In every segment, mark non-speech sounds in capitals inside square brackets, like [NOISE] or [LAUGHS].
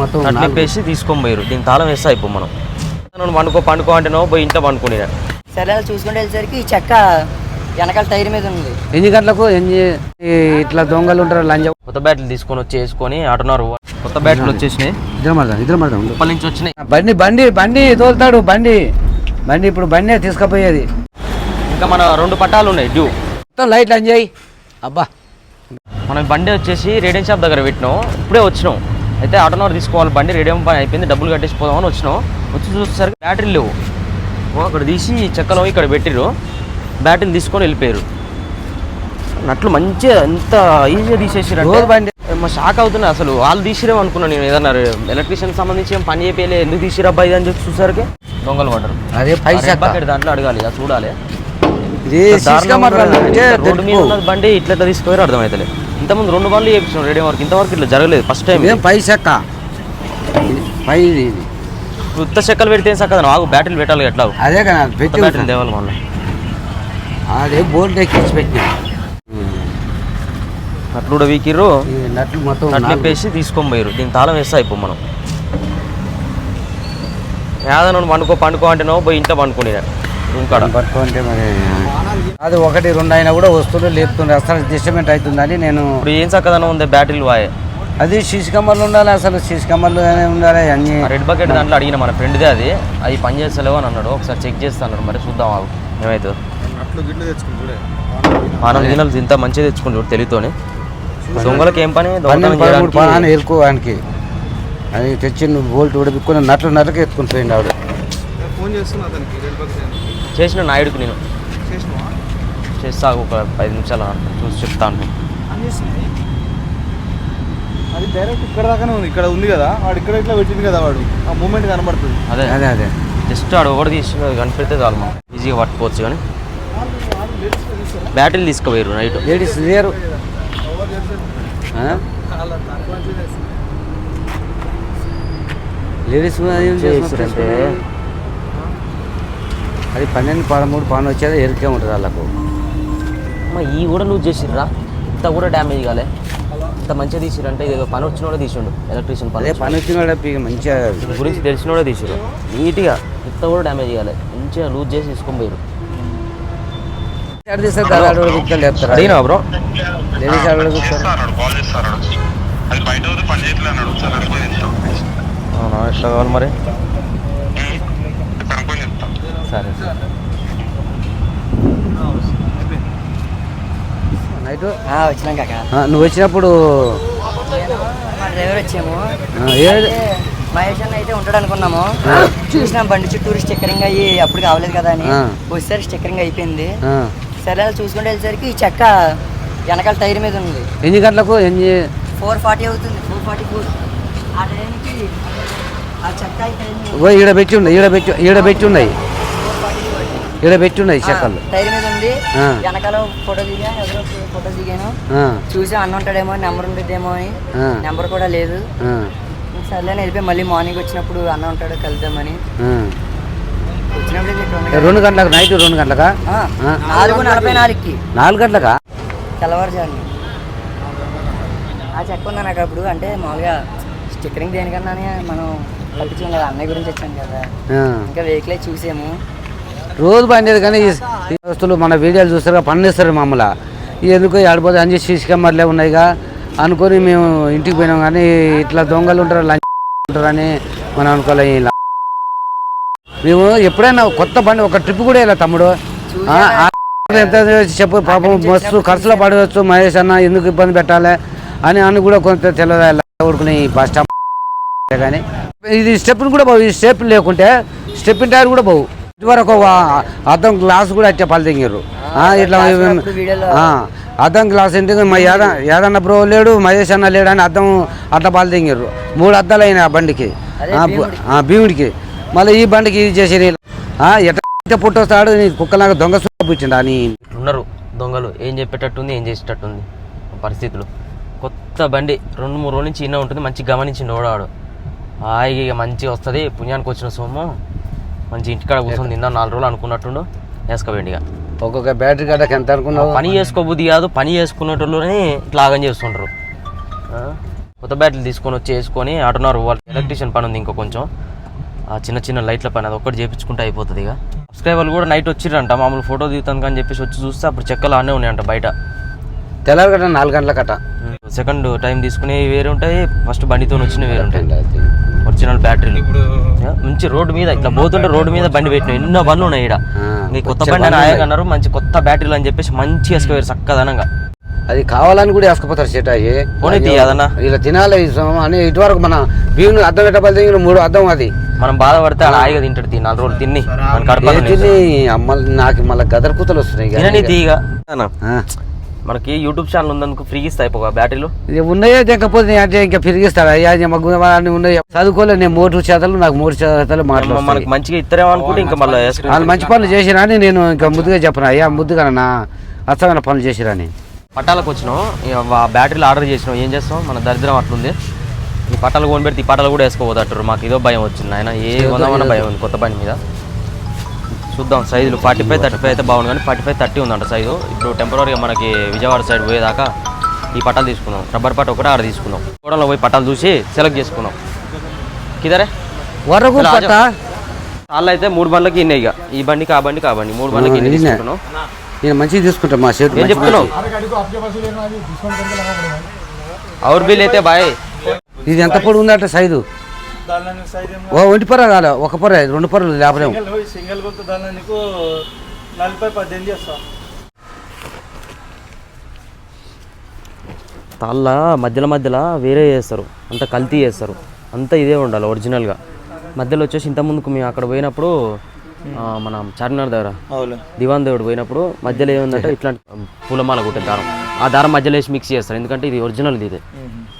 మొత్తం తీసుకొని పోయారు దీని తాళం వేస్తే అయిపో మనం. నన్ను పండుకో పండుకో అంటేనో పోయి ఇంట్లో పండుకునే సరే చూసుకుంటూ వెళ్ళేసరికి ఈ చెక్క వెనకాల టైర్ మీద ఉంది. ఎన్ని గంటలకు ఎన్ని ఇట్లా దొంగలు ఉంటారు లంజ కొత్త బ్యాట్లు తీసుకొని వచ్చి వేసుకొని ఆడున్నారు కొత్త బ్యాట్లు వచ్చేసినాయి. ఇద్దరు నుంచి వచ్చినాయి. బండి బండి బండి తోలుతాడు బండి. బండి ఇప్పుడు బండి తీసుకుపోయేది. ఇంకా మన రెండు పట్టాలు ఉన్నాయి డ్యూ. మొత్తం లైట్లు చేయి. అబ్బా. మనం బండి వచ్చేసి రేడియం షాప్ దగ్గర పెట్టినాం. ఇప్పుడే వచ్చినాం. అయితే ఆటోనవర్ తీసుకోవాలి. బండి రేడియం పని అయిపోయింది. డబ్బులు కట్టేసి పోదామని వచ్చినాం. వచ్చి చూసేసరికి బ్యాటరీ లేవు. అక్కడ తీసి చెక్కలో ఇక్కడ పెట్టిర్రు. బ్యాటరీలు తీసుకొని వెళ్ళిపోయారు. నట్లు మంచిగా ఎంత ఈజీగా తీసేసారు రోజు బండి. మా షాక్ అవుతున్నా. అసలు వాళ్ళు తీసిరేమో అనుకున్నాను నేను. ఏదన్నా ఎలక్ట్రీషియన్ సంబంధించి ఏం పని చేయలే ఎందుకు తీసిరు అబ్బాయి అని చెప్పి చూసరికి దొంగలు పడ్డారు. అదే పైసా దాంట్లో అడగాలి. ఇక చూడాలి. రోడ్డు మీద బండి ఇట్లా తీసుకుపోయారు అర్థమవుతలే ఇంతకుముందు రెండు బండ్లు చేయించాం రేడియో వరకు ఇంతవరకు ఇట్లా జరగలేదు ఫస్ట్ టైం ఇదేం. పై చెక్క? ఇది పై ఇది. ఉత్త చెక్కలు పెడితే ఏం చక్కదా ఆగు బ్యాటరీలు పెట్టాలి ఎట్లా? అదే కదా పెట్టి బ్యాటరీలు తేవాలి మళ్ళీ అదే బోర్డు ఎక్కించి పెట్టినా. అట్లు కూడా వీకిర్రు. నట్లు మొత్తం నాలుగు. వేసి తీసుకొని పోయారు దీని తాళం వేస్తే అయిపో మనం. ఏదైనా పండుకో పండుకో అంటేనో పోయి ఇంట్లో పండుకునే రూమ్ కాడ. పట్టుకుంటే మరి. అది ఒకటి రెండు అయినా కూడా వస్తువులు లేపుతుండే అసలు డిస్టర్బెంట్ అవుతుందని నేను ఇప్పుడు ఏం చక్కదనం ఉంది బ్యాటరీలు వాయే? అది సీసీ కమ్మర్లు ఉండాలి అసలు. సీసీ కమ్మర్లు ఉండాలి అన్ని. రెడ్ బకెట్ దాంట్లో అడిగిన మన ఫ్రెండ్దే అది. అవి పని చేస్తలేవు అని అన్నాడు. ఒకసారి చెక్ చేస్తా అన్నాడు మరి చూద్దాం ఆగు. ఏమవుతుందో మనం గిన్నెలు ఇంత మంచిగా తెచ్చుకుంటాడు చూడు తెలియతోనే దొంగలకి ఏం పని? దొంగతనం ఎరుకోవడానికి అది తెచ్చి నువ్వు బోల్ట్ ఉడిపిక్కుని నట్లు నట్లకి ఎత్తుకుని పోయింది ఆవిడ. ఫోన్ చేస్తున్నా అతనికి. చేసిన నాయుడుకి నేను. చేస్తా ఒక ఐదు నిమిషాలు చూసి చెప్తాను అది డైరెక్ట్ ఇక్కడ దాకానే ఉంది ఇక్కడ ఉంది కదా వాడు ఇక్కడ ఇట్లా పెట్టింది కదా వాడు. ఆ మూమెంట్ కనబడుతుంది. అదే. అదే అదే. జస్ట్ ఆడు ఒకటి తీసి కనిపెడితే చాలు మనం ఈజీగా పట్టుకోవచ్చు కానీ. బ్యాటరీలు తీసుకుపోయారు నైట్. లేడీస్ లేరు? లేడీస్ చేస్తారంటే అది పన్నెండు పదమూడు పని వచ్చేది ఎరికే ఉంటుంది వాళ్ళకు. అమ్మ ఈ కూడా లూజ్ చేసిర్రా? ఇంత కూడా డ్యామేజ్ కాలే. ఇంత మంచిగా తీసిరంటే ఇది పని వచ్చిన కూడా తీసిండు ఎలక్ట్రీషియన్ పని అదే పని వచ్చిన పీ- మంచిగా దీని గురించి తెలిసిన కూడా తీసిరు నీట్గా ఇంత కూడా డ్యామేజ్ కాలే. మంచిగా లూజ్ చేసి తీసుకొని పోయారు బ్రో లేడీస్ అవునా ఎట్లా కావాలి మరి? సరే సరే. నైట్? వచ్చినాం కాక. నువ్వు వచ్చినప్పుడు మా డ్రైవర్ వచ్చాము. మహేష్ అన్న అయితే ఉంటాడు అనుకున్నాము. చూసినాం బండి చుట్టూరు స్టిక్కరింగ్ అయ్యి అప్పుడు కావలేదు కదా అని. ఆ. వచ్చేసరికి స్టిక్కరింగ్ అయిపోయింది. సరే అలా చూసుకుంటూ వెళ్ళేసరికి ఈ చెక్క వెనకాల టైర్ మీద ఉంది. ఎన్ని గంటలకు? ఎన్ని? ఫోర్ ఫార్టీ అవుతుంది ఫోర్ ఫార్టీ ఫోర్. ఆ టైంకి ఆ చెక్క ఈడ పెట్టి ఉన్నాయి ఈడ పెట్టి ఈడ పెట్టి ఉన్నాయి. పెట్టి ఉన్నాయి చెక్కలు. టైర్ మీద ఉంది. వెనకాల ఫోటో దిగా ఎదురు ఫోటో దిగాను. చూసి అన్న ఉంటాడేమో నెంబర్ ఉండిద్దేమో అని. నెంబర్ కూడా లేదు. ఆ, సర్లే అని వెళ్ళిపోయి మళ్ళీ మార్నింగ్ వచ్చినప్పుడు అన్న ఉంటాడు కలుద్దామని. వచ్చినప్పుడు ఇక్కడ. రెండు గంటలకు నైట్ రెండు గంటలకా. నాలుగు నలభై నాలుగుకి. నాలుగు గంటలకా? తెల్లవారుజాము ఆ చెక్క ఉందా నాకు అప్పుడు? అంటే మామూలుగా స్టిక్కరింగ్ దేనికన్నా మనం కట్టించాం కదా అన్నయ్య గురించి వచ్చాను కదా. ఇంకా వెహికల్ చూసాము. రోజు బండేది కానీ ఈ వస్తువులు మన వీడియోలు చూస్తారు పన్నిస్తారు మమ్మల్ని ఎందుకు ఆడిపోతే సీసీ కెమెరాలే ఉన్నాయిగా. అనుకొని మేము ఇంటికి పోయినాం కానీ ఇట్లా దొంగలు ఉంటారు లంచ్ ఉంటారని మనం అనుకోలే మేము ఎప్పుడైనా కొత్త బండి ఒక ట్రిప్ కూడా వెళ్ళా తమ్ముడు. ఎంత చెప్పు పాపం మస్తు ఖర్చులో పడవచ్చు మహేష్ అన్న ఎందుకు ఇబ్బంది పెట్టాలి అని అని కూడా కొంత తెలియదు ఊరుకుని బస్ స్టాప్ కానీ. ఇది స్టెప్ని కూడా బావు ఈ స్టెప్ లేకుంటే స్టెప్ టైర్ కూడా బావు ఇదివరకు వా- అద్దం గ్లాస్ కూడా అట్టే పళ్ళు తెంగారు ఇట్లా అద్దం గ్లాస్ ఎందుకు? మా యాద యాదన్న బ్రో లేడు మహేష్ అన్న లేడు అని అద్దం అట్ట పాలు తెంగారు మూడు అద్దాలు అయినాయి ఆ బండికి. భీముడికి. మళ్ళీ ఈ బండికి ఇది చేసేది ఎట్ట పుట్టొస్తాడు నీ కుక్కలాగా దొంగ పుట్టిండా అని ఉన్నారు దొంగలు. ఏం చెప్పేటట్టుంది ఏం చేసేటట్టుంది? పరిస్థితులు. కొత్త బండి రెండు మూడు రోజుల నుంచి ఇన్న ఉంటుంది మంచి గమనించిండు ఓడాడు హాయిగా మంచిగా వస్తుంది పుణ్యానికి వచ్చిన సొమ్ము. మంచి ఇంటికాడ కూర్చొని తిందాం నాలుగు రోజులు అనుకున్నట్టుండు వేసుకోవేండి ఇక. ఒక్కొక్క బ్యాటరీ గడ్డకి ఎంత అనుకున్నావు? పని చేసుకోబుద్ది కాదు పని చేసుకునేటోళ్ళని ఇట్లా ఆగం చేస్తుంటారు? కొత్త బ్యాటరీలు తీసుకొని వచ్చి వేసుకొని ఆటోనార్ వాళ్ళు ఎలక్ట్రీషియన్ పని ఉంది ఇంకో కొంచెం. ఆ చిన్న చిన్న లైట్ల పని అది ఒక్కటి చేపించుకుంటే అయిపోతుంది ఇక. సబ్స్క్రైబర్లు కూడా నైట్ వచ్చిరంట మామూలు ఫోటో దిగుతాను కానీ చెప్పేసి వచ్చి చూస్తే అప్పుడు చెక్కలు ఆనే ఉన్నాయంట బయట. తెల్లారి కట్ట నాలుగు గంటల కట్ట సెకండ్ టైం తీసుకునే వేరే ఉంటాయి ఫస్ట్ బండితో వచ్చినవి వేరే ఉంటాయి. ఒరిజినల్ బ్యాటరీలు మంచి రోడ్డు మీద ఇట్లా పోతుంటే రోడ్డు మీద బండి పెట్టిన. ఎన్నో బండ్లు ఉన్నాయి ఇక్కడ ఈ కొత్త బండి అని. అన్నారు మంచి కొత్త బ్యాటరీలు అని చెప్పేసి మంచి వేసుకోవాలి చక్కదనంగా. అది కావాలని కూడా వేసుకుపోతారు చేట అయ్యి పోనీ తీ అదన్నా. ఇలా తినాలి అని ఇటువరకు మన బియ్యం అద్దం పెట్టబడి మూడు అద్దం అది. మనం బాధపడితే ఆడ హాయిగా తింటాడు తిని నాలుగు రోజులు తిని. మన ఏ కడపలో తిని? అమ్మ నాకు మళ్ళీ గదర్ కూతలు వస్తున్నాయి. తినని తీగా. మనకి యూట్యూబ్ ఛానల్ ఉందందుకు ఫ్రీగా ఇస్తాయి అయిపోగా బ్యాటరీలు ఉన్నాయే తెగకపోతే అంటే ఇంకా పెరిగిస్తాడు అయ్యా ఇది మాకు అన్ని ఉన్నాయి. చదువుకోలే నేను మూడు చేతలు నాకు మూడు చేతలు మాటలు మనకి. మంచిగా ఇస్తారేమో అనుకుంటే ఇంకా మళ్ళీ వాళ్ళు మంచి పనులు చేసిరా అని నేను ఇంకా ముద్దుగా చెప్పను? అయ్యా ముద్దుగా నా అచ్చమైన పనులు చేసిరని పట్టాలకు వచ్చినాం. బ్యాటరీలు ఆర్డర్ చేసినాం. ఏం చేస్తాం? మన దరిద్రం అట్లుంది. ఈ పట్టాలు కొని పెడితే ఈ పట్టాలు కూడా వేసుకోపోతారు మాకు ఇదో భయం వచ్చింది ఆయన ఏ కొందామన్న భయం ఉంది కొత్త బండి మీద. చూద్దాం. సైజులు ఫార్టీ ఫైవ్ థర్టీ ఫైవ్ అయితే బాగుంది కానీ ఫార్టీ ఫైవ్ థర్టీ ఉందంట సైజు ఇప్పుడు టెంపరీగా మనకి విజయవాడ సైడ్ పోయేదాకా ఈ పట్టాలు తీసుకున్నాం. రబ్బర్ పట్ట ఒకటే ఆడ తీసుకున్నాం. గోడంలో పోయి పట్టాలు చూసి సెలెక్ట్ చేసుకున్నాం. కిదరే? వరకు వాళ్ళు అయితే మూడు బండ్లకి ఇన్నాయి ఇక ఈ బండికి ఆ బండికి ఆ బండి. మూడు బండ్లకి ఇన్ని. తీసుకుంటున్నాం. నేను మంచిగా తీసుకుంటా మా చేతి ఏం చెప్తున్నావు? అవర్ బిల్ అయితే బాయ్. ఇది ఎంత పొడి ఉందంటే సైజు ఒంటి పొర కాలే ఒక పొర రెండు పొరలు లేపలేము. సింగిల్ నీకు నలభై పద్దెనిమిది చేస్తా. తాళ్ళ మధ్యలో మధ్యలో వేరే చేస్తారు అంత కల్తీ చేస్తారు అంతా ఇదే ఉండాలి ఒరిజినల్గా. మధ్యలో వచ్చేసి ఇంత ముందుకు మేము అక్కడ పోయినప్పుడు మనం చార్మినార్ దగ్గర దివాన్ దేవుడు పోయినప్పుడు మధ్యలో ఏముందంటే ఇట్లాంటి పూలమాల కొట్టే దారం. ఆ దారం మధ్యలో వేసి మిక్స్ చేస్తారు ఎందుకంటే ఇది ఒరిజినల్ ఇది.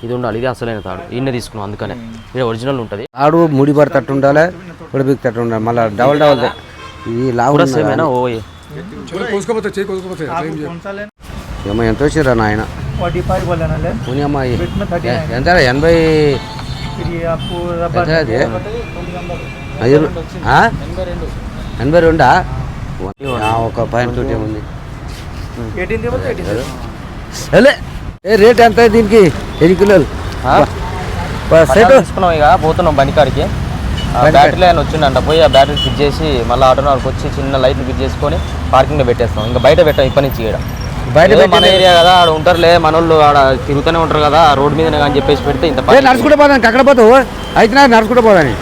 ఇది ఉండాలి ఇది అసలైన తాడు. ఈయన తీసుకున్నాం అందుకనే. ఇది ఒరిజినల్ ఉంటుంది. ఆడు ముడి పడతట్టు ఉండాలి పొడి తట్టు ఉండాలి. మళ్ళీ డబల్ డబల్ ఈ లావు కూడా సేమ్ అయినా ఓ ఏమో ఎంత వచ్చిరా నాయన? ఎంత ఎనభై అది? ఎనభై రెండా. ఒక పాయింట్ తోటి ఉంది ఏ రేట్ ఎంత దీనికి? ఎన్ని కిలోలు? సెట్. తీసుకున్నాం ఇక పోతున్నాం బండికాడికి బ్యాటరీ లైన్ వచ్చిందంట. పోయి ఆ బ్యాటరీ ఫిట్ చేసి మళ్ళీ ఆటో నార్కి వచ్చి చిన్న లైట్లు ఫిట్ చేసుకొని పార్కింగ్లో పెట్టేస్తాం. ఇంకా బయట పెట్టాం ఇప్పటి నుంచి ఇక్కడ బయట మన ఏరియా కదా ఆడ ఉంటారులే మన వాళ్ళు ఆడ తిరుగుతూనే ఉంటారు కదా రోడ్ మీదనే కానీ చెప్పేసి పెడితే ఇంత నడుచుకుంటూ పోదానికి అక్కడ పోతావు? అయితే నాకు నడుచుకుంటూ పోదాని.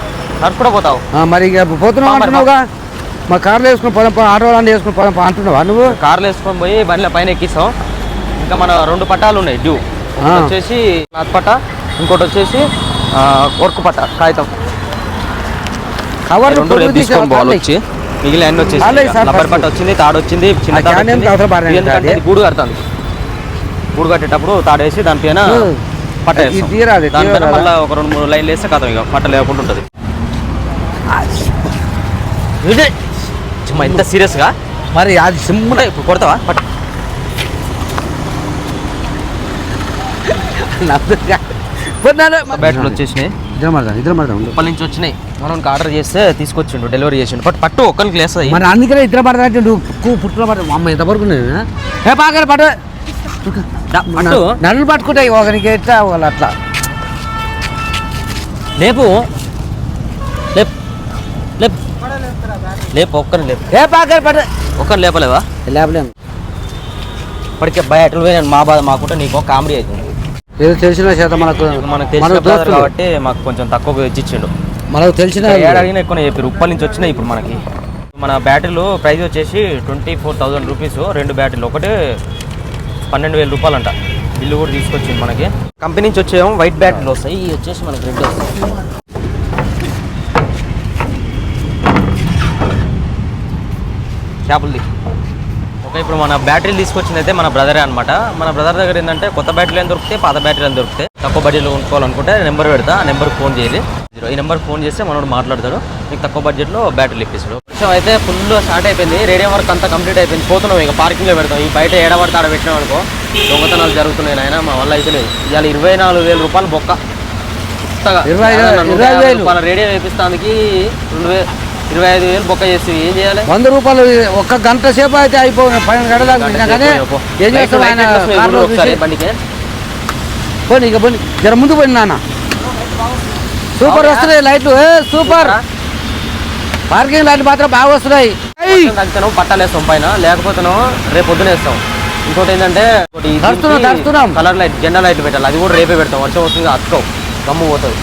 నడుచుకుంటూ పోతావు. మరి పోతున్నావు అంటున్నావుగా? మా. కార్లో వేసుకుని పోదాం ఆటో వాళ్ళని వేసుకుని పోదాం అంటున్నావా నువ్వు? కార్లు వేసుకొని పోయి బండిల పైన ఎక్కిస్తాం. ఇంకా మన రెండు పట్టాలు ఉన్నాయి డ్యూ. వచ్చేసి నాథ్ పట్ట ఇంకోటి వచ్చేసి వర్క్ పట్ట కాగితం. కవర్ రెండు రేపు తీసుకొని పోవాలి వచ్చి మిగిలిన అన్ని వచ్చేసి రబ్బర్. పట్ట వచ్చింది తాడు వచ్చింది చిన్న తాడు ఎందుకంటే గూడు కడతాను గూడు కట్టేటప్పుడు తాడేసి దానిపైన. పట్ట దానిపైన? మళ్ళీ ఒక రెండు మూడు లైన్లు వేస్తే కథం ఇక పట్ట లేకుండా ఉంటుంది. ఇంత సీరియస్గా? మరి అది సింపుల్ ఇప్పుడు కొడతావా? పట్ట. బ్యాటరీలు వచ్చేసినాయి. ఇద్దరు మరదాం ఇద్దరు మరదాం ఉండు. ఉప్పల్ నుంచి వచ్చినాయి. మనం ఆర్డర్ చేస్తే తీసుకొచ్చిండు డెలివరీ చేసిండు. బట్ పట్టు ఒక్కరికి లేస్తుంది మరి అందుకనే ఇద్దరు పడతా అంటే నువ్వు కు- పుట్టులో పడ అమ్మ ఎంతవరకు ఉన్నది, ఆ? ఏ పాకలు పట్ట. పట్టు? నన్ను పట్టుకుంటాయి ఒకరికి ఎట్లా వాళ్ళు అట్లా. లేపు. లేప్. లేప్. లేపు ఒక్కరిని లేపు. ఏ పాకలు పట్ట. ఒక్కరిని లేపలేవా? లేపలేము. ఇప్పటికే భయ ఎట్లా పోయినా మా బాధ మాకుంటే నీకు కామెడీ అవుతుంది. ఏదో తెలిసిన చేత మనకు మనకు తెలిసిన brother కాబట్టి మాకు కొంచెం తక్కువ ఇచ్చిచ్చిండు. మనకు తెలిసిన ఏడు అడిగినా ఎక్కువ చెప్పారు ఉప్పల్ నుంచి వచ్చినాయి ఇప్పుడు మనకి. మన బ్యాటరీలు ప్రైస్ వచ్చేసి ట్వంటీ ఫోర్ థౌజండ్ రూపీస్ రెండు బ్యాటరీలు ఒకటి పన్నెండు వేల రూపాయలు అంట బిల్లు కూడా తీసుకొచ్చింది మనకి. కంపెనీ నుంచి వచ్చేమో వైట్ బ్యాటరీలు వస్తాయి. ఇవి వచ్చేసి మనకి రెడ్ వస్తాయి. చేపలది. ఓకే ఇప్పుడు మన బ్యాటరీలు తీసుకొచ్చింది అయితే మన బ్రదరే అనమాట మన బ్రదర్ దగ్గర ఏంటంటే కొత్త బ్యాటరీలు ఏం దొరికితే పాత బ్యాటరీలు ఏం దొరికితే తక్కువ బడ్జెట్లో కొనుక్కోవాలనుకుంటే నెంబర్ పెడతా ఆ నెంబర్ ఫోన్ చేయాలి. ఈ నెంబర్ ఫోన్ చేస్తే మనోడు మాట్లాడతాడు. మీకు తక్కువ బడ్జెట్లో బ్యాటరీలు ఇప్పిస్తాడు. విషయం అయితే ఫుల్ స్టార్ట్ అయిపోయింది. రేడియో వర్క్ అంతా కంప్లీట్ అయిపోయింది. పోతున్నాం ఇక పార్కింగ్లో పెడతాం. ఈ బయట ఏడబడితే ఆడ పెట్టినాం అనుకో దొంగతనాలు జరుగుతున్నాయి ఆయన మా వల్ల అయితే లేదు. ఇవాళ ఇరవై నాలుగు వేల రూపాయలు బొక్క. రేడియో వేపిస్తానికి రెండు వేలు ఇరవై ఐదు వేలు బొక్క చేసి ఏం చేయాలి? వంద రూపాయలు ఒక్క గంట సేపు అయితే అయిపోయింది పైన గడదాకా కానీ. ఏం ఆయన? కార్లో చూసి పోనీ ఇక పోనీ జర ముందు పోయి నాన్న. సూపర్ వస్తున్నాయి లైట్లు. సూపర్. పార్కింగ్ లైట్లు మాత్రం బాగా వస్తున్నాయి! తగ్గుతాను పట్టాలు వేస్తాం పైన. లేకపోతేనో రేపు పొద్దున వేస్తాం. ఇంకోటి ఏంటంటే. కలర్ లైట్ జెండా లైట్ పెట్టాలి. అది కూడా రేపే పెడతాం. వర్షం వస్తుంది అతుకోవు గమ్ము పోతుంది.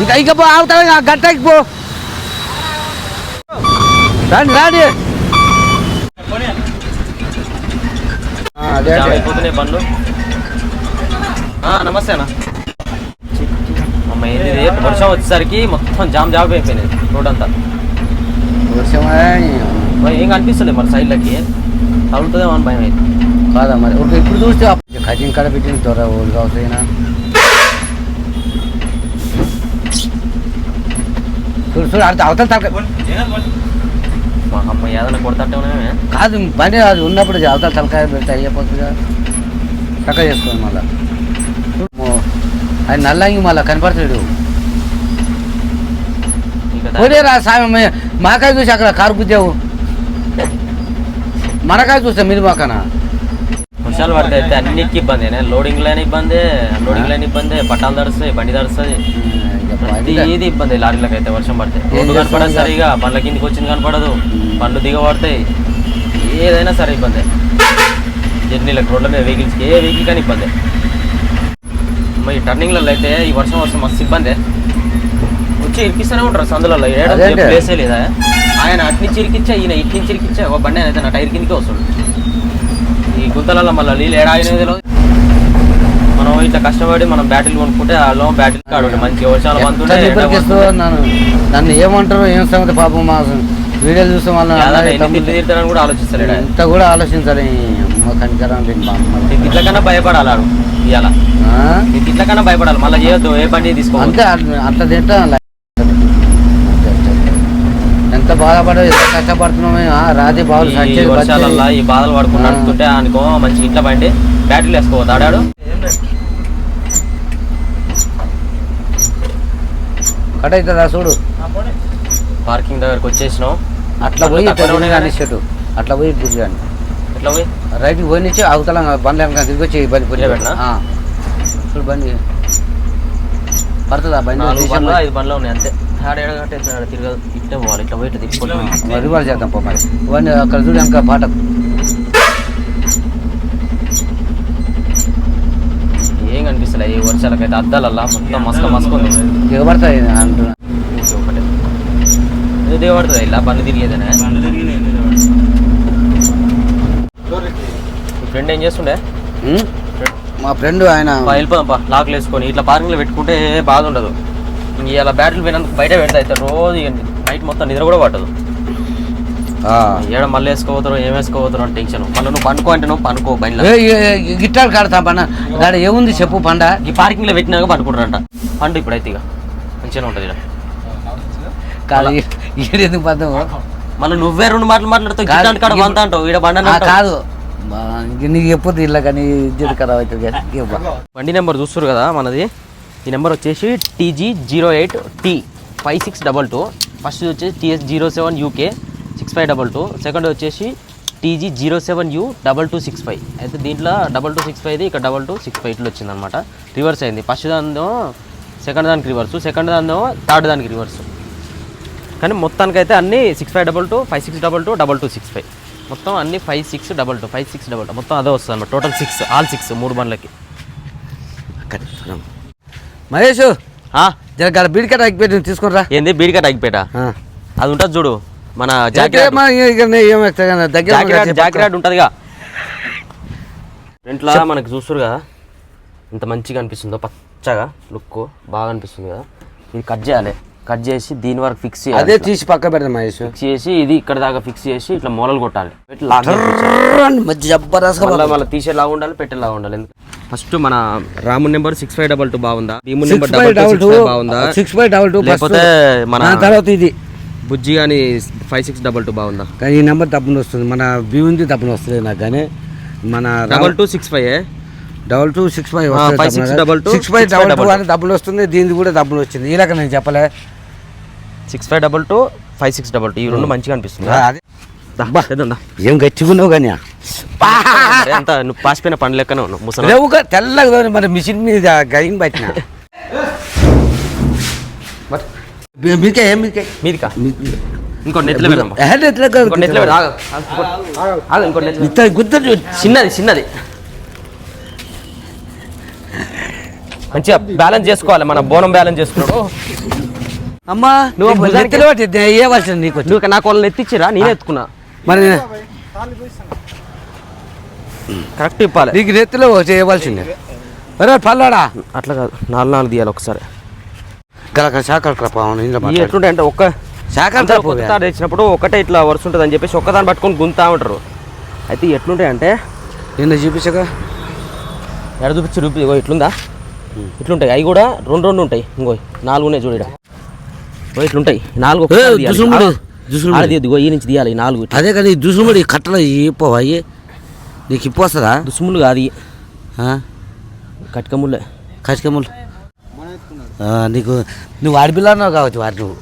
ఇంకా ఇక పో ఆగుతావు గట్టకి పో రాండి రాండి ఆ, అదే జామ్ అదే. అయిపోతున్నాయి బండ్లు ఆ, నమస్తే అన్న అమ్మ ఏంది ఇది? వర్షం వచ్చేసరికి మొత్తం జామ్ జామ్ అయిపోయినాయి రోడ్ అంతా వర్షమే మరి ఏం కనిపిస్తుంది మరి సైడ్లకి తగులుతుందేమో అని భయం అయితే కాదా మరి ఒక ఇప్పుడు చూస్తే కజింగ్ కాడ పెట్టిన త్వర ఓళ్ళు కావచ్చునా చూడు చూడు అర్థం అవతల తలక మా అమ్మ ఏదైనా కొడతాంటే కాదు బండి అది ఉన్నప్పుడు అవతల తలకాయ పెడితే అయిపోతుందిగా. చక్క చేసుకోండి మళ్ళా. అది నల్లంగి మళ్ళా కనపడతాడు ఇంకా పోలేరా సామి మాకాయ చూసి అక్కడ కారు గుద్దావు. మనకాయ చూస్తే మీరు మాకనా. వర్షాలు పడితే అయితే అన్నిటికీ ఇబ్బంది లోడింగ్ లైన్ ఇబ్బంది లోడింగ్ లైన్ ఇబ్బంది పట్టాలు తడుస్తాయి బండి తడుస్తుంది ప్రతి ఏది ఇబ్బంది? లారీలకు అయితే వర్షం పడితే. రోడ్డు కనపడదు? సరిగా బండ్ల కిందికి వచ్చింది కనపడదు. బండ్లు దిగబడతాయి. ఏదైనా సరే ఇబ్బంది. జర్నీలకు రోడ్ల మీద వెహికల్స్కి ఏ వెహికల్ కానీ ఇబ్బంది. మరి టర్నింగ్లలో అయితే ఈ వర్షం వస్తే మస్తు ఇబ్బంది. వచ్చి ఇరికిస్తూనే ఉంటారు సందులలో. అదేంటి? ప్లేసే లేదా? ఆయన అటు నుంచి ఇరికిచ్చా ఈయన ఇటు నుంచి ఇరికిచ్చా? ఒక బండి అయితే నా టైర్ కిందకే వస్తుంది ఈ గుంతలలో మళ్ళీ నీళ్ళు ఏడాగినది తెలియదు మనం ఇట్లా కష్టపడి మనం బ్యాటరీలు కొనుక్కుంటే వాళ్ళు బ్యాటరీ కాడు మంచి వర్షాలు నిబ్బరికిస్తూ నన్ను ఏమంటారు ఏం సంగతి పాపం మా వీడియోలు చూస్తే వాళ్ళ తీరుతారని కూడా ఆలోచిస్తలేడు ఆయన. ఇంత కూడా ఆలోచించాలి అమ్మ కనికరం లేదు మా అమ్మ. నీకు ఇట్ల కన్నా భయపడాలి ఆడు ఇవాళ ఆ? నీకు ఇట్ల కన్నా భయపడాలి మళ్ళీ చేయొద్దు ఏ బండి తీసుకో అంతే అట్ల- తింటా. ఎంత బాధపడ ఎంత కష్టపడుతున్నామే రాజీ బాబులు ఈ వర్షాలల్లో. ఈ బాధలు పడుకుని ఆ. నడుపుతుంటే అనుకో మంచి ఇంట్లో బండి బ్యాటరీలు వేసుకోవద్దు ఆడాడు కట్ అవుతుందా చూడు పార్కింగ్ దగ్గరకు వచ్చేసినాం. అట్లా పోయి ఇట్లా కానీ. చెట్టు అట్లా పోయి తిరిగాను ఎట్లా పోయి? రైట్కి పోయి నుంచి అవతల బండ్లు వెనక తిరిగి వచ్చి బండి పొడి పెట్టనా? చూడు బండి. పడుతుందా బండి. ఐదు బండ్లు ఉన్నాయి అంతే. తిరగదు. ఇట్టే పోవాలి ఇట్లా పోయి ఇట్లా రివర్స్ చేద్దాం పో మరి. ఇవన్నీ అక్కడ చూడు వెనక పాట. ఏం కనిపిస్తలే ఈ వర్షాలకైతే అద్దాలల్లా. మొత్తం మస్క మస్క ఉంది దిగబడతాయి అంటున్నా. ఊరికే ఒకటే. ఇది దిగబడుతుంది ఇలా? బండి తిరిగేదేనే? ఫ్రెండ్ ఏం చేస్తుండే? మా ఫ్రెండ్ ఆయన పా, వెళ్ళిపోదాం పా. లాక్లు వేసుకొని ఇట్లా పార్కింగ్లో పెట్టుకుంటే బాధ ఉండదు. ఇంక ఇలా బ్యాటరీలు పోయినందుకు బయట పెడతా అయితే రోజు ఇక నైట్ మొత్తం నిద్ర కూడా పట్టదు. ఏడ మళ్ళీ వేసుకోపోతారో ఏం వేసుకోపోతారో అని టెన్షన్ మళ్ళీ నువ్వు పండుకో అంటే నువ్వు పండుకో బండిలో. గిట్టారు కాడతా పండ గాడ ఏముంది చెప్పు పండ. ఈ పార్కింగ్లో పెట్టినాక పండుకుంటారంట. పండు ఇప్పుడైతే ఇక మంచిగానే ఉంటుంది ఇక్కడ కాదు ఈడు ఎందుకు పద్దాము మళ్ళీ నువ్వే రెండు మాటలు మాట్లాడుతావు కాదు, గిట్టాంటి కాడ వంత అంటావు బండి అంటావు. కాదు. నీకు చెప్పొద్దు ఇలా కానీ అవుతుంది కదా. బా. బండి నెంబర్ చూస్తారు కదా మనది. ఈ నెంబర్ వచ్చేసి TG zero eight T five six double two first వచ్చేసి TS zero seven UK six five double two second వచ్చేసి TG zero seven U double two six five అయితే దీంట్లో డబల్ టూ సిక్స్ ఫైవ్ ఇక్కడ double two six five ఇట్లా వచ్చిందనమాట reverse అయింది. First దానిలో second దానికి రివర్స్ సెకండ్ దానిలో థర్డ్ దానికి రివర్స్ కానీ మొత్తానికైతే అన్ని six five double two five six double two double two six five మొత్తం అన్ని five six double two five six double two మొత్తం అదే వస్తుంది అనమాట టోటల్ సిక్స్ ఆల్ సిక్స్ మూడు బండ్లకి. మహేష్ జర గడ బీడి కట్ట ఎక్కిపెట్టి తీసుకురా ఏంది బీడికట్ అగిపేట అది ఉంటుంది చూడు. మన జాకెట్ దగ్గర జాకెట్ జాకెట్ ఉంటుందిగా. ఫ్రంట్లో మనకి చూస్తారు కదా ఇంత మంచిగా అనిపిస్తుందో పచ్చగా లుక్ బాగా అనిపిస్తుంది కదా. ఇది కట్ చేయాలి. కట్ చేసి దీని వరకు ఫిక్స్ చేయాలి అదే తీసి పక్క పెడదాం మహేష్. ఫిక్స్ చేసి ఇది ఇక్కడ దాకా ఫిక్స్ చేసి ఇట్లా మూలలు కొట్టాలి. జబర్దస్త్ మళ్ళీ తీసేలాగా ఉండాలి పెట్టేలాగా ఉండాలి. ఎందుకు? ఫస్ట్ మన Ramu number six five double two బాగుందా? భీము నెంబర్ డబల్ టూ బాగుందా? సిక్స్ ఫైవ్ డబల్ టూ లేకపోతే మన తర్వాత ఇది. బుజ్జి కానీ ఫైవ్ సిక్స్ డబల్ టూ బాగుందా? కానీ ఈ నెంబర్ తప్పున వస్తుంది. మన భీముంది తప్పున వస్తుంది నాకు కానీ. మన double two six five double two six five double two, six five double two అని డబ్బులు వస్తుంది దీనికి కూడా డబ్బులు వచ్చింది. ఈ రకం నేను చెప్పలే. Six five double two five six double two ఈ రెండు మంచిగా అనిపిస్తుంది? అదే. ఏం ఉన్నావు కానీ? అంత నువ్వు పాసిపోయిన పండు లెక్కనే ఉన్నావు తెల్లగా మరి మిషన్ మీద గడిని పట్టిన. [LAUGHS] మీకే ఏం మీకే. మీదికా? ఇంకో నెట్లో పెడదాం. ఇంకో నెట్లో పెడదాం. ఆగు. ఆగు. ఆగు, ఇంకో నెట్లో గుర్తు చిన్నది చిన్నది. మంచిగా బ్యాలెన్స్ చేసుకోవాలి మన బోనం బ్యాలెన్స్ చేసుకున్నాడు. అమ్మా నువ్వు నెత్తిలో నీకు నువ్వు నాకు వాళ్ళని ఎత్తిచ్చిరా? నేనే ఎత్తుకున్నా. మరి కరెక్ట్ ఇప్పాలి. నీకు నెత్తిలో చేయవలసిందే ఒరే పల్లాడా. అట్లా కాదు నాలుగు నాలుగు తీయాలి ఒకసారి. గలక శాఖలు ఎట్లుంటాయి అంటే ఒక్క శాఖలు తాడు తెచ్చినప్పుడు ఒకటే ఇట్లా వరుస ఉంటుంది అని చెప్పేసి ఒక్కదాన్ని పట్టుకొని గుంతా ఉంటారు. అయితే ఎట్లుంటాయి అంటే నిన్న చూపించగా? ఎడ చూపించి రూపి ఇగో ఇట్లుందా? ఇట్లుంటాయి. అవి కూడా రెండు రెండు ఉంటాయి. ఇంకో నాలుగు ఉన్నాయి చూడ ఇట్లుంటాయి. నాలుగు ఇగో ఈ నుంచి తీయాలి. నాలుగు. అదే కదా ఈ దుసుముడి కట్టలు ఇప్పో అయ్యి నీకు ఇప్పొస్తుందా? దుసుములు కాదు? కట్కముళ్ళే ఆ, నీకు నువ్వు ఆడపిల్ల అన్నావు కావచ్చు వాడు నువ్వు.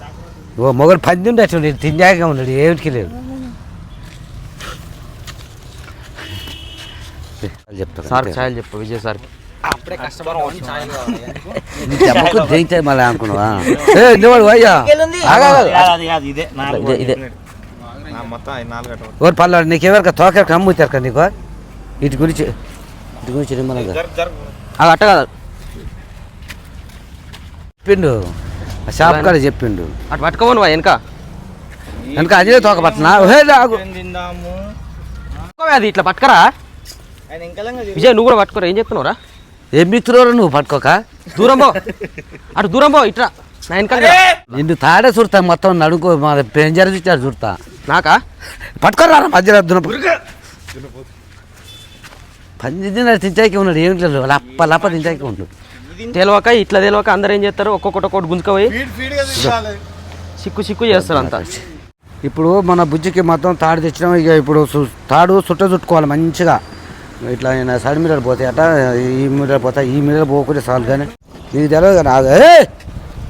ఓ మొగలు పంది ఉండొచ్చు నేను ఉన్నాడు ఏమిటికి లేడు చెప్తాను సార్ ఛాయలు చెప్పు విజయ్ సార్ చెప్పకు జయించాయి మళ్ళీ అనుకున్నావా? ఏ నివాడు అయ్యా. ఇదే. ఓరు పర్లేదు నీకు ఎవరికి తోకెరకు అమ్ముతారు కదా నీకు? ఇటు గురించి ఇటు గురించి అది అట్ట కాదు. చెప్పిండు. ఆ షాప్ కాడ చెప్పిండు. అటు పట్టుకోమను వా వెనక. వెనక అదే తోక పట్టినా? రాగు అది ఇట్లా పట్టుకరా. విజయ్ నువ్వు కూడా పట్టుకోరా ఏం చెప్తున్నావురా? ఏం మిత్రులు నువ్వు పట్టుకోక? దూరం పో. అటు దూరం పో ఇట్లా నా వెనకాల రా. నిన్ను తాడే చూడతా మొత్తం నడుకో మా పెంజర్ చూచాడు చూడతా నాకా? పట్టుకోరా మధ్యలో దునపు తించాకి ఉన్నాడు ఏమిటి లేదు లప్ప లప్ప తించాకి ఉన్నాడు. తెలియక ఇట్లా తెలియక అందరు ఏం చేస్తారు? ఒక్కొక్కటి ఒక్కొక్కటి గుంజుకపోయి సిక్కు సిక్కు చేస్తారు అంతా. ఇప్పుడు మన బుజ్జికి మొత్తం తాడు తెచ్చినాం ఇక ఇప్పుడు తాడు చుట్ట చుట్టుకోవాలి మంచిగా. ఇట్లా నేను సైడ్ మీటర్ పోతాయి అట ఈ మీటర్ పోతాయి ఈ మీటర్ పోకుంటే చాలు కానీ. నీకు తెలియదు ఆగు. ఏ!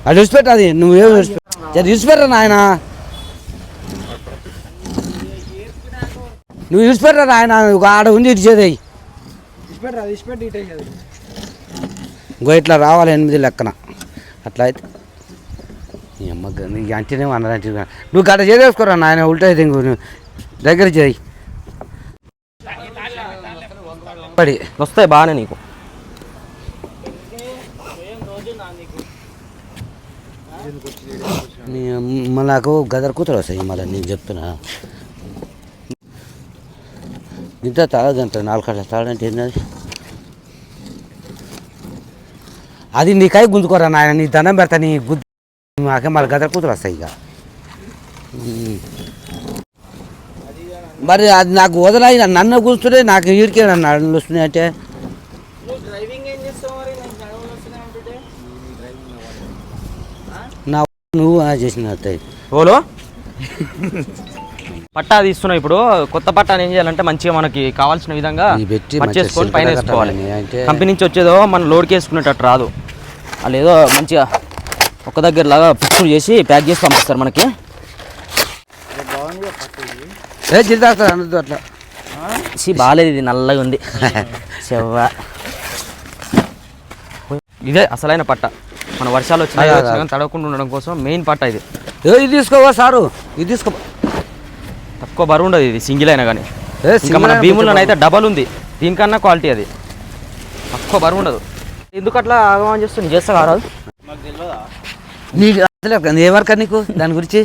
అది విడిచిపెట్టు అది నువ్వేం విడిచిపెట్టు? విడిచిపెట్టరా నాయన. నువ్వు విడిచిపెట్టరా నాయన ఒక ఆడ ఉంది ఇటు చేదేయి ఇంకో ఇట్లా రావాలి ఎనిమిది లెక్కన. అట్లా అయితే నీ అమ్మ అంటేనే అన్నదంటే నువ్వు గడ చేసేసుకోరా నాయన ఉల్టా అయితే ఇంకో దగ్గర చేయి. పడి. వస్తాయి బాగానే నీకు. నాకు గదర్ కూతురు వస్తాయి మళ్ళీ నేను చెప్తున్నా. ఇంత తాగదంట నాలుగు కట్ల తాగదంటే ఏంటది అది నీకై గుంజుకోరా నాయన నీ దండం పెడతా నీ గుద్దు మాకే మళ్ళీ గదర్ కూతురు వస్తాయి ఇక. మరి అది నాకు వదలాయి నన్ను కూర్చుంటే నాకు ఈడికే నన్ను వస్తున్నాయి అంటే? నా నువ్వు చేసిన ఓలో? పట్టా తీస్తున్నావు ఇప్పుడు. కొత్త పట్టాని ఏం చేయాలంటే మంచిగా మనకి కావాల్సిన విధంగా ఇది పెట్టి కట్ మంచిగా చేసుకొని పైన వేసుకోవాలి. కంపెనీ నుంచి వచ్చేదో మనం లోడ్కి వేసుకునేటట్టు రాదు. వాళ్ళు ఏదో మంచిగా ఒక దగ్గర లాగా ఫిక్స్ చేసి ప్యాక్ చేసి పంపిస్తారు మనకి. ఏ అనద్దు అట్లా? సి బాగాలేదు ఇది నల్లగా ఉంది. చెవ్వ. ఇదే అసలైన పట్ట. మన వర్షాలు వచ్చినా తడవకుండా ఉండడం కోసం మెయిన్ పట్ట ఇది. ఏ ఇది తీసుకోవా సారు? ఇది తీసుకో. తక్కువ బరువు ఉండదు ఇది సింగిల్ అయినా కానీ. ఇంకా మన కొంచెం అయితే డబల్ ఉంది. దీనికన్నా క్వాలిటీ అది. తక్కువ బరువు ఉండదు. ఎందుకు అట్లా ఆగమని చేస్తుంది చేస్తా కారాదు నీకు అసలు ఏమరక నీకు? దాని గురించి?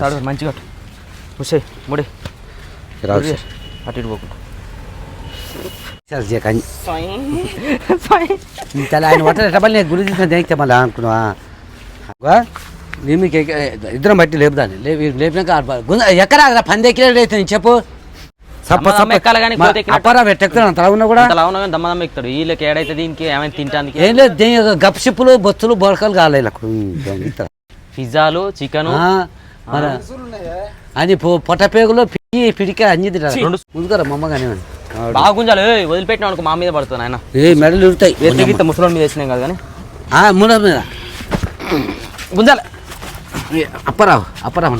తాడు మంచిగా ముసే ముడి. అటు ఇటు చాలా ఆయన ఎట్లా మళ్ళీ గురి తీసిన దేనికితే మళ్ళీ అనుకున్నావా? అబ్బా, నీ మీకు ఇద్దరం బట్టి లేపుదాన్ని. లేపి లేపినాక ఎక్కడ చెప్పు. వీళ్ళకి ఏడైతే దీనికి? ఏమైనా తినడానికి ఏం లేదు. దేని గప్ షిప్పులు బొత్తులు బొడకలు కాలే వీళ్ళకు. దొంగ. పిజ్జాలు చికెన్. మన పొ- పొట్టపేగులో పిడి పిడిక అన్ని తింటారు రెండు- ముందుగా మమ్మ కానివ్వండి బాగా గుంజాలి. వదిలిపెట్టిన అనుకో మా మీద పడుతుంది ఆయన ఏ మెడలు ఉరుతాయి ఎత్తికి ముసలి మీద వేసినాం కదా కానీ. ఆ, మూల మీద. గుంజాలి. ఏ, అప్పరావు అప్పరావు.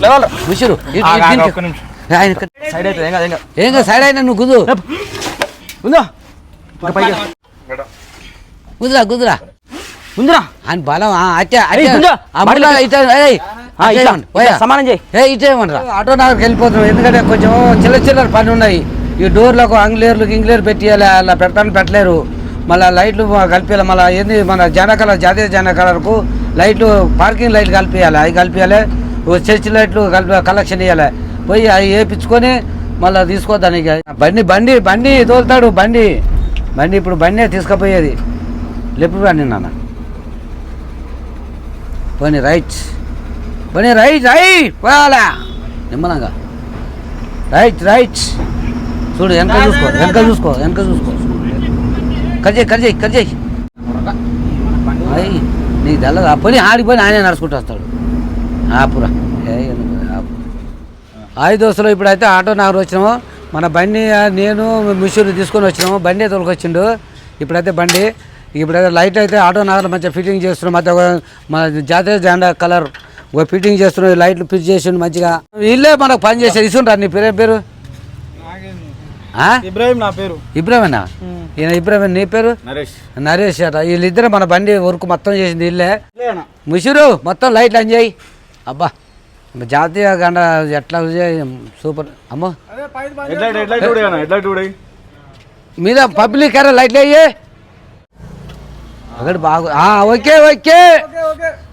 ముషిరు. ఆయన. సైడ్ అవుతుంది ఏం కాదు ఏం సైడ్ అయినా నువ్వు కుదు గుంజా. ఇంకా పైకి గుంజరా ఆయన బలం సమానం చేయి. ఇవ్వండిరా. ఆటో నగర్కి వెళ్ళిపోతున్నాం. ఎందుకంటే కొంచెం చిల్ల చిల్లర పని ఉన్నాయి ఈ డోర్లకు అంగ్లేర్లు ఇంగ్లేరు పెట్టియాలి. అలా పెడతాను పెట్టలేరు. మళ్ళీ లైట్లు కలిపియాలి. మళ్ళీ ఏంది మన జన కలర్ జాతీయ జన కలర్కు లైట్లు పార్కింగ్ లైట్లు కలిపియాలి. అవి కలిపియాలి. ఓ చర్చ్ లైట్లు కలిపి కలెక్షన్ ఇవ్వాలి పోయి అవి వేయించుకొని మళ్ళీ తీసుకోదానికి బండి బండి బండి తోలుతాడు బండి. బండి ఇప్పుడు బండి తీసుకుపోయేది. లెప్పుడు బండి నాన్న పోనీ రైట్ పోనీ రైట్ రైట్ పోవాలా నిమ్మలంగా రైట్ రైట్ చూడు వెనక చూసుకో వెనక చూసుకో వెనక చూసుకో కర్జేయి కర్జేయి కర్జేయి అయ్యి నీకు తెల్లదా పోనీ ఆడిపోయి ఆయనే నడుచుకుంటూ వస్తాడు ఆపురా ఏ ఆపు ఆయి దోస్తులు ఇప్పుడైతే ఆటో నాకు వచ్చినాము మన బండి నేను మిషూరు తీసుకొని వచ్చినాము బండి తోలుకొచ్చిండు ఇప్పుడైతే బండి ఇప్పుడైతే లైట్ అయితే ఆటో నగర్ మంచిగా ఫిట్టింగ్ చేస్తున్నాం మధ్య ఒక- మన జాతీయ జెండా కలర్ ఒక ఫిట్టింగ్ చేస్తున్నాం లైట్లు ఫిట్ చేసిండు మంచిగా. వీళ్ళే మనకు పని చేసేది. ఇస్తుంటారు నీ పేరు పేరు? ఆ? ఇబ్రాహిం నా పేరు. ఇబ్రాహిమేనా? ఈయన ఇబ్రాహిం నీ పేరు? నరేష్. నరేష్ అట. వీళ్ళిద్దరు మన బండి వర్క్ మొత్తం చేసింది వీళ్ళే. ముషిరు మొత్తం లైట్లు ఆన్ చేయి. అబ్బా జాతీయ గండ ఎట్లా సూపర్. అమ్మో. మీద పబ్లిక్ ఎరా లైట్లు అయ్యి ఒకటి బాగు ఆ, ఓకే ఓకే.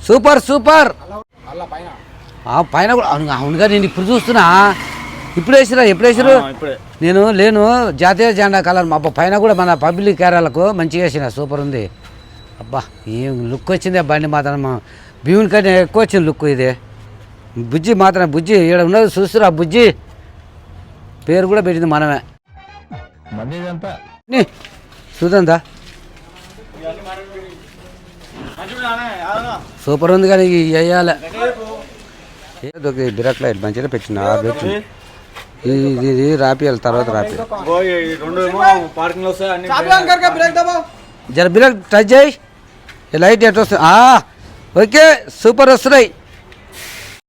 Super super. ఆ, పైన కూడా అవును అవునుగా నేను ఇప్పుడు చూస్తున్నా. ఇప్పుడు వేసిరా ఎప్పుడు వేసిరు నేను లేను. జాతీయ జెండా కలర్ మా పైన కూడా మన పబ్లిక్ ఏరియాలకు మంచిగా వేసిన సూపర్ ఉంది. అబ్బా ఏం లుక్ వచ్చింది బండి మాత్రం. భీముని కంటే ఎక్కువ వచ్చింది లుక్ ఇది. బుజ్జి మాత్రం బుజ్జి ఇక్కడ ఉన్నది చూస్తురా బుజ్జి. పేరు కూడా పెట్టింది మనమే. నీ, చూద్దాందా సూపర్ ఉంది కానీ వేయాలి. ఏదో బిరక్ లైట్ మంచిగా పెట్టిన ఆ పెట్టి ఇది ఇది రాపియాలి తర్వాత రాపియాలి. జర బిరక్ టచ్ చేయి. లైట్ ఎట్లా వస్తుంది? ఓకే సూపర్ వస్తున్నాయి.